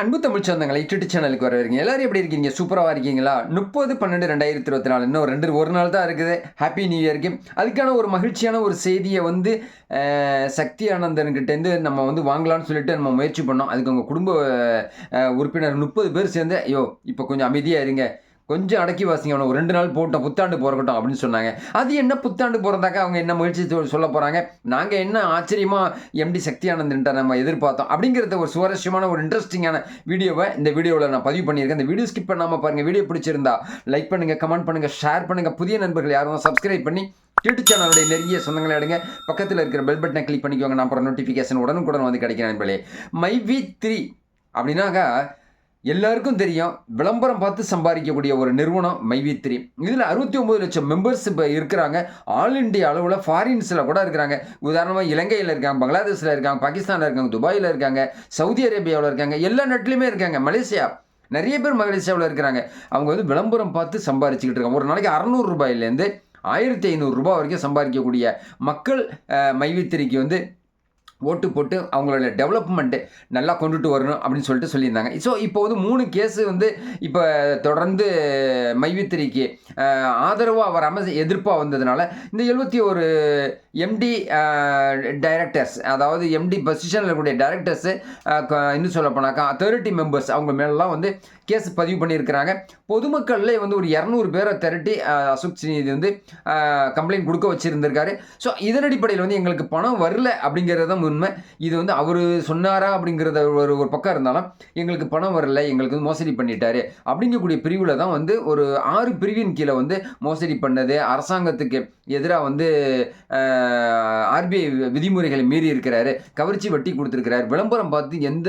அன்பு தமிழ் சொந்தங்களை யூடியூப் சேனலுக்கு வரீங்க எல்லாரும் எப்படி இருக்கீங்க? சூப்பராக இருக்கீங்களா? முப்பது பன்னெண்டு ரெண்டாயிரத்தி இருபத்தி நாலு. இன்னும் ரெண்டு ஒரு நாள் தான் இருக்குது. ஹாப்பி நியூ இயர்க்கு அதுக்கான ஒரு மகிழ்ச்சியான ஒரு செய்தியை வந்து சக்தி ஆனந்தன்கிட்டேருந்து நம்ம வந்து வாங்கலாம்னு சொல்லிட்டு நம்ம முயற்சி பண்ணோம். அதுக்கு உங்கள் குடும்ப உறுப்பினர் முப்பது பேர் சேர்ந்து ஐயோ இப்போ கொஞ்சம் அமைதியாக இருங்க. கொஞ்சம் அடக்கி வாசிங்க அவனை ஒரு ரெண்டு நாள் போட்டோம் புத்தாண்டு பிறக்கட்டும் அப்படின்னு சொன்னாங்க. அது என்ன புத்தாண்டு பிறந்தாக்கா அவங்க என்ன மகிழ்ச்சி சொல்ல போகிறாங்க நாங்கள் என்ன ஆச்சரியமாக எம்டி சக்தி நம்ம எதிர்பார்த்தோம் அப்படிங்கிறத ஒரு சுவாரஸ்யமான ஒரு இன்ட்ரெஸ்டிங்கான வீடியோவை இந்த வீடியோவில் நான் பதிவு பண்ணியிருக்கேன். இந்த வீடியோ ஸ்கிப் பண்ணாமல் பாருங்கள் வீடியோ பிடிச்சிருந்தா லைக் பண்ணுங்கள் கமெண்ட் பண்ணுங்கள் ஷேர் பண்ணுங்கள் புதிய நண்பர்கள் யாரும் சப்ஸ்கிரைப் பண்ணி யூடியூப் சேனலுடைய நெருங்கிய சொந்தங்களை எடுங்க பக்கத்தில் இருக்கிற பெல் பட்டனை கிளிக் பண்ணிக்கோங்க. நான் அப்புறம் நோட்டிஃபிகேஷன் உடனுக்குடன் வந்து கிடைக்கிறேன் நண்பர்களே. மை வி த்ரீ அப்படின்னாக்கா எல்லாருக்கும் தெரியும் விளம்பரம் பார்த்து சம்பாதிக்கக்கூடிய ஒரு நிறுவனம் மைவித்திரி இதில் அறுபத்தி ஒம்பது லட்சம் மெம்பர்ஸ் இப்போ இருக்கிறாங்க. ஆல் இண்டியா அளவில் ஃபாரின்ஸில் கூட இருக்கிறாங்க. உதாரணமாக இலங்கையில் இருக்காங்க பங்களாதேஷில் இருக்காங்க பாகிஸ்தானில் இருக்காங்க துபாயில் இருக்காங்க சவுதி அரேபியாவில் இருக்காங்க எல்லா நாட்டிலையுமே இருக்காங்க. மலேசியா நிறைய பேர் மலேசியாவில் இருக்கிறாங்க. அவங்க வந்து விளம்பரம் பார்த்து சம்பாரிச்சுக்கிட்டு இருக்காங்க. ஒரு நாளைக்கு அறநூறு ரூபாயிலேருந்து ஆயிரத்தி ஐநூறுரூபா வரைக்கும் சம்பாதிக்கக்கூடிய மக்கள் மைவித்திரிக்கு வந்து ஓட்டு போட்டு அவங்களோட டெவலப்மெண்ட்டு நல்லா கொண்டுட்டு வரணும் அப்படின்னு சொல்லிட்டு சொல்லியிருந்தாங்க. ஸோ இப்போ வந்து மூணு கேஸு வந்து இப்போ தொடர்ந்து மைவித்திரிக்கு ஆதரவாக வராமல் எதிர்ப்பாக வந்ததுனால இந்த எழுபத்தி ஒரு எம்டி டைரக்டர்ஸ் அதாவது எம்டி பொசிஷனில் இருக்கக்கூடிய டைரக்டர்ஸு இன்னும் சொல்ல போனாக்கா அத்தாரிட்டி மெம்பர்ஸ் அவங்க மேலெலாம் வந்து கேஸ் பதிவு பண்ணியிருக்கிறாங்க. பொதுமக்கள்லேயே வந்து ஒரு இரநூறு பேரை திரட்டி அசோக் சினி வந்து கம்ப்ளைண்ட் கொடுக்க வச்சுருந்திருக்காரு. ஸோ இதன் அடிப்படையில் வந்து எங்களுக்கு பணம் வரல அப்படிங்கிறது தான் உண்மை. இது வந்து அவர் சொன்னாரா அப்படிங்கிறத ஒரு ஒரு பக்கம் இருந்தாலும் எங்களுக்கு பணம் வரல எங்களுக்கு வந்து மோசடி பண்ணிட்டாரு. அப்படிங்கக்கூடிய பிரிவில் தான் வந்து ஒரு ஆறு பிரிவின் கீழே வந்து மோசடி பண்ணது. அரசாங்கத்துக்கு எதிராக வந்து ஆர்பிஐ விதிமுறைகளை மீறி இருக்கிறாரு. கவர்ச்சி வட்டி கொடுத்துருக்கிறார். விளம்பரம் பார்த்து எந்த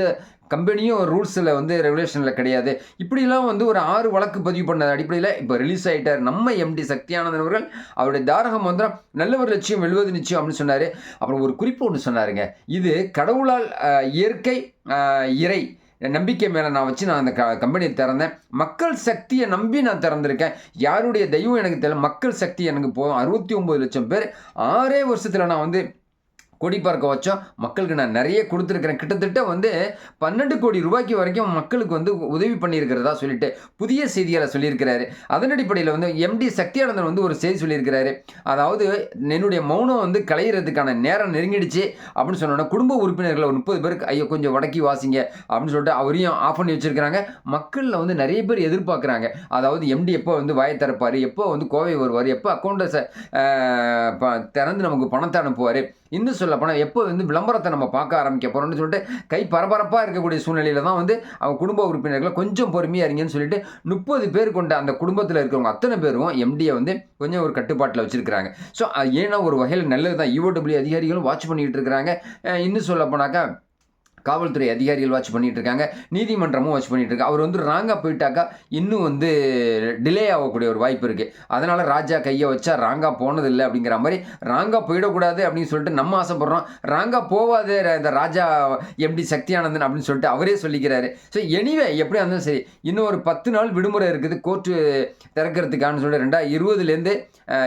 கம்பெனியும் ரூல்ஸில் வந்து ரெகுலேஷனில் கிடையாது. இப்படிலாம் வந்து ஒரு ஆறு வழக்கு பதிவு பண்ணது அடிப்படையில் இப்போ ரிலீஸ் ஆகிட்டார் நம்ம எம்டி சக்தியானந்தன் அவர்கள். அவருடைய தாரக மந்திரம் நல்ல ஒரு லட்சியம் எழுவது நிச்சயம் அப்படின்னு சொன்னார். அப்புறம் ஒரு குறிப்பு ஒன்று சொன்னாருங்க. இது கடவுளால் இயற்கை இறை நம்பிக்கை மேலே நான் வச்சு நான் அந்த க கம்பெனியை திறந்தேன். மக்கள் சக்தியை நம்பி நான் திறந்திருக்கேன். யாருடைய தெய்வம் எனக்கு தெரியல. மக்கள் சக்தி எனக்கு போதும். அறுபத்தி ஒம்பது லட்சம் பேர். ஆறே வருஷத்தில் நான் வந்து கொடி பார்க்க வச்சோம். மக்களுக்கு நான் நிறைய கொடுத்துருக்குறேன். கிட்டத்தட்ட வந்து பன்னெண்டு கோடி ரூபாய்க்கு வரைக்கும் மக்களுக்கு வந்து உதவி பண்ணியிருக்கிறதா சொல்லிட்டு புதிய செய்திகளை சொல்லியிருக்கிறாரு. அதன் அடிப்படையில் வந்து எம்டி சக்தியானந்தன் வந்து ஒரு செய்தி சொல்லியிருக்கிறாரு. அதாவது என்னுடைய மௌனம் வந்து கலையிறதுக்கான நேரம் நெருங்கிடுச்சு அப்படின்னு சொன்னோன்னா குடும்ப உறுப்பினர்களை ஒரு முப்பது பேருக்கு ஐயோ கொஞ்சம் வடக்கி வாசிங்க அப்படின்னு சொல்லிட்டு அவரையும் ஆஃப் பண்ணி வச்சிருக்கிறாங்க. மக்களில் வந்து நிறைய பேர் எதிர்பார்க்குறாங்க. அதாவது எம்டி எப்போ வந்து வாயை திறப்பார்? எப்போ வந்து கோவை வருவார்? எப்போ அக்கௌண்ட்டை திறந்து நமக்கு பணத்தை அனுப்புவார்? இன்னும் சொல்ல போனால் எப்போ வந்து விளம்பரத்தை நம்ம பார்க்க ஆரம்பிக்க போகிறோம்னு சொல்லிட்டு கை பரபரப்பாக இருக்கக்கூடிய சூழ்நிலையில் தான் வந்து அவங்க குடும்ப உறுப்பினர்களை கொஞ்சம் பொறுமையாக இருங்கன்னு சொல்லிட்டு முப்பது பேர் கொண்ட அந்த குடும்பத்தில் இருக்கிறவங்க அத்தனை பேரும் எம்டியை வந்து கொஞ்சம் ஒரு கட்டுப்பாட்டில் வச்சுருக்கிறாங்க. ஸோ ஏன்னா ஒரு வகையில் நல்லது தான் இஓடபிள்யூ அதிகாரிகளும் வாட்ச் பண்ணிக்கிட்டு இருக்கிறாங்க. இன்னும் சொல்ல போனாக்கா காவல்துறை அதிகாரிகள் வாட்ச் பண்ணிகிட்டு இருக்காங்க நீதிமன்றமும் வாட்ச் பண்ணிட்டு இருக்கு அவர் வந்து ராங்காக போயிட்டாக்கா இன்னும் வந்து டிலே ஆகக்கூடிய ஒரு வாய்ப்பு இருக்குது அதனால் ராஜா கையை வச்சா ராங்கா போனதில்லை அப்படிங்கிற மாதிரி ராங்கா போயிடக்கூடாது அப்படின்னு சொல்லிட்டு நம்ம ஆசைப்படுறோம். ராங்கா போவாது இந்த ராஜா எம்டி சக்தியானந்தன் அப்படின்னு சொல்லிட்டு அவரே சொல்லிக்கிறாரு. ஸோ எனிவே எப்படியா இருந்தாலும் சரி இன்னும் ஒரு பத்து நாள் விடுமுறை இருக்குது. கோர்ட்டு திறக்கிறதுக்கான்னு சொல்லிட்டு ரெண்டா இருபதுலேருந்து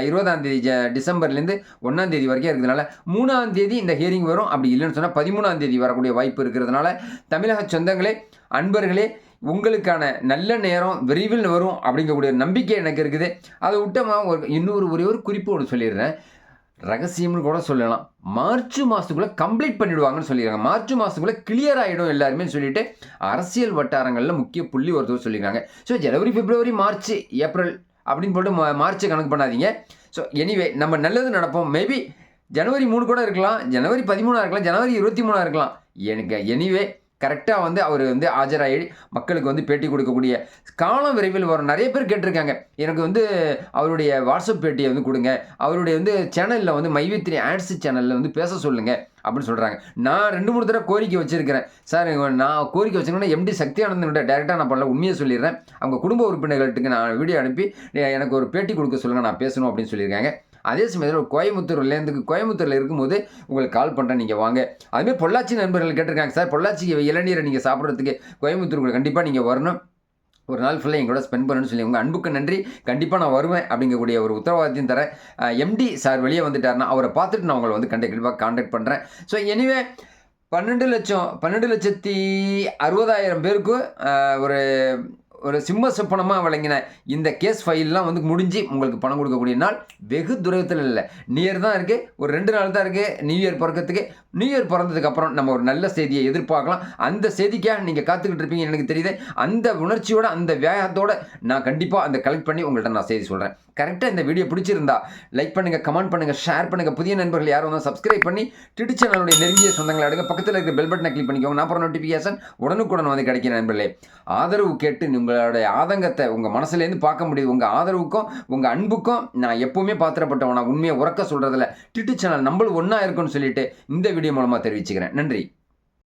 இருபதாம் தேதி ஜ- டிசம்பர்லேருந்து ஒன்றாம் தேதி வரைக்கும் இருக்கிறதுனால மூணாம் தேதி இந்த ஹியரிங் வரும். அப்படி இல்லைன்னு சொன்னால் பதிமூணாம் தேதி வரக்கூடிய வாய்ப்பு இருக்குது இருக்கிறதுனால தமிழக சொந்தங்களே அன்பர்களே உங்களுக்கான நல்ல நேரம் விரைவில் வரும் அப்படிங்கக்கூடிய நம்பிக்கை எனக்கு இருக்குது. அதை விட்டமாக ஒரு இன்னொரு ஒரே ஒரு குறிப்பு ஒன்று சொல்லிடுறேன். ரகசியம்னு கூட சொல்லலாம். மார்ச் மாதத்துக்குள்ளே கம்ப்ளீட் பண்ணிவிடுவாங்கன்னு சொல்லிடுறாங்க மார்ச் மாதத்துக்குள்ளே கிளியர் ஆகிடும் எல்லாருமே சொல்லிட்டு அரசியல் வட்டாரங்களில் முக்கிய புள்ளி ஒருத்தர் சொல்லியிருக்காங்க. ஸோ ஜனவரி பிப்ரவரி மார்ச் ஏப்ரல் அப்படின்னு போட்டு மா- மார்ச்சை கணக்கு பண்ணாதீங்க. ஸோ எனிவே நம்ம நல்லது நடப்போம். மேபி ஜனவரி மூணு கூட இருக்கலாம் ஜனவரி பதிமூணா இருக்கலாம் ஜனவரி இருபத்தி மூணா இருக்கலாம். எனக்கு எனிவே கரெக்டாக வந்து அவர் வந்து ஆஜராகி மக்களுக்கு வந்து பேட்டி கொடுக்கக்கூடிய காலம் விரைவில் வரும். நிறைய பேர் கேட்டிருக்காங்க. எனக்கு வந்து அவருடைய வாட்ஸ்அப் பேட்டியை வந்து கொடுங்க. அவருடைய வந்து சேனலில் வந்து மைவித்திரி ஆட்ஸ் சேனலில் வந்து பேச சொல்லுங்கள் அப்படின்னு சொல்கிறாங்க நான் ரெண்டு மூணு தடவை கோரிக்கை வச்சுருக்கிறேன். சார் நான் கோரிக்கை வச்சுருக்கேன்னா எம்டி சக்தி டேரெக்டாக நான் பண்ணல. உண்மையை சொல்லிடுறேன். அவங்க குடும்ப உறுப்பினர்கள்ட்டுக்கு நான் வீடியோ அனுப்பி எனக்கு ஒரு பேட்டி கொடுக்க சொல்லுங்கள் நான் பேசணும் அப்படின்னு சொல்லியிருக்காங்க. அதே சமயத்தில் கோயம்புத்தூர்லேருந்து கோயம்புத்தூரில் இருக்கும்போது உங்களுக்கு கால் பண்ணுறேன் நீங்கள் வாங்க. அதுமாதிரி பொள்ளாச்சி நண்பர்கள் கேட்டிருக்காங்க சார். பொள்ளாச்சிக்கு இளநீரை நீங்கள் சாப்பிட்றதுக்கு கோயம்புத்தூருக்கு கண்டிப்பாக நீங்கள் வரணும். ஒரு நாள் ஃபுல்லாக எங்களோட ஸ்பெண்ட் பண்ணணும்னு சொல்லி உங்கள் அன்புக்கு நன்றி. கண்டிப்பாக நான் வருவேன் அப்படிங்கக்கூடிய ஒரு உத்தரவாதத்தையும் தரேன். எம்டி சார் வெளியே வந்துட்டாருன்னா அவரை பார்த்துட்டு நான் உங்களை வந்து கண்டிப்பாக காண்டாக்ட் பண்ணுறேன் ஸோ எனிவே பன்னெண்டு லட்சம் பன்னெண்டு லட்சத்தி அறுபதாயிரம் பேருக்கு ஒரு ஒரு சிம்ம சொப்பனமாக வழங்கின இந்த கேஸ் ஃபைல்லாம் வந்து முடிஞ்சு உங்களுக்கு பணம் கொடுக்கக்கூடிய நாள் வெகு தூரத்தில் இல்லை. நியர் தான் இருக்குது ஒரு ரெண்டு நாள் தான் இருக்குது நியூ இயர் பிறக்கிறதுக்கு. நியூ இயர் பிறந்ததுக்கப்புறம் நம்ம ஒரு நல்ல செய்தியை எதிர்பார்க்கலாம். அந்த செய்திக்காக நீங்கள் காத்துக்கிட்டு இருப்பீங்க எனக்கு தெரியுது. அந்த உணர்ச்சியோட அந்த வேகத்தோட நான் கண்டிப்பாக அந்த கலெக்ட் பண்ணி உங்கள்கிட்ட நான் செய்தி சொல்கிறேன் கரெக்டாக இந்த வீடியோ பிடிச்சிருந்தா லைக் பண்ணுங்கள் கமெண்ட் பண்ணுங்கள் ஷேர் பண்ணுங்கள் புதிய நண்பர்கள் யாரும் வந்து சப்ஸ்கிரைப் பண்ணி டிடி சேனலுடைய நெருங்கிய சொந்தங்களை அடுங்க. பக்கத்தில் இருக்கிற பெல் பட்டனை கிளிக் பண்ணிக்கோங்க. நான் அப்புறம் நோட்டிஃபிகேஷன் உடனுக்குடன் வந்து கிடைக்கிற நண்பர்களே. ஆதரவு கேட்டு உங்களுடைய ஆதங்கத்தை உங்கள் மனசுலேருந்து பார்க்க முடியுது. உங்கள் ஆதரவுக்கும் உங்கள் அன்புக்கும் நான் எப்போவுமே பாத்திரப்பட்டவன். நான் உண்மையை உறக்க சொல்கிறதில்ல டிட்டு சேனல் நம்மளும் ஒன்றா இருக்குன்னு சொல்லிட்டு இந்த வீடியோ மூலமாக தெரிவிச்சுக்கிறேன். நன்றி.